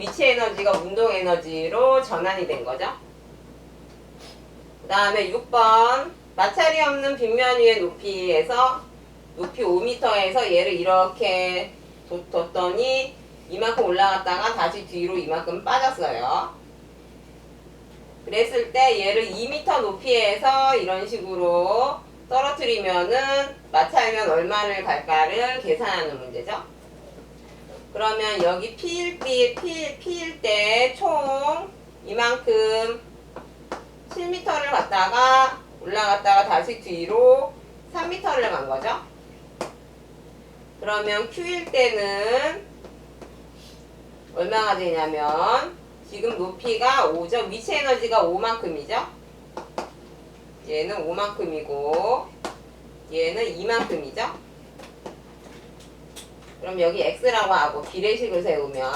위치 에너지가 운동 에너지로 전환이 된 거죠. 그 다음에 6번 마찰이 없는 빗면 위의 높이에서 높이 5m에서 얘를 이렇게 뒀- 뒀더니 이만큼 올라갔다가 다시 뒤로 이만큼 빠졌어요. 그랬을 때 얘를 2m 높이에서 이런 식으로 떨어뜨리면은 마찰면 얼마를 갈까를 계산하는 문제죠. 그러면 여기 P일 때, P, P일 때 총 이만큼 7m를 갔다가 올라갔다가 다시 뒤로 3m를 간 거죠. 그러면 Q일 때는 얼마가 되냐면 지금 높이가 5죠. 위치 에너지가 5만큼이죠. 얘는 5만큼이고 얘는 2만큼이죠. 그럼 여기 x라고 하고 비례식을 세우면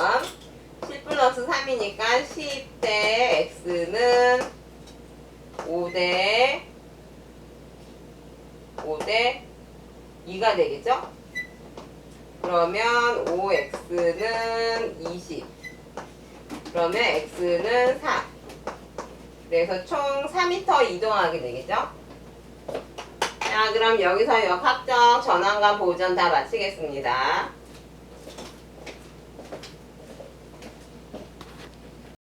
7 플러스 3이니까 10대 x는 5대 5대 2가 되겠죠? 그러면 5x는 20 그러면 x는 4 그래서 총 4m 이동하게 되겠죠? 자 그럼 여기서 역학적 전환과 보전 다 마치겠습니다.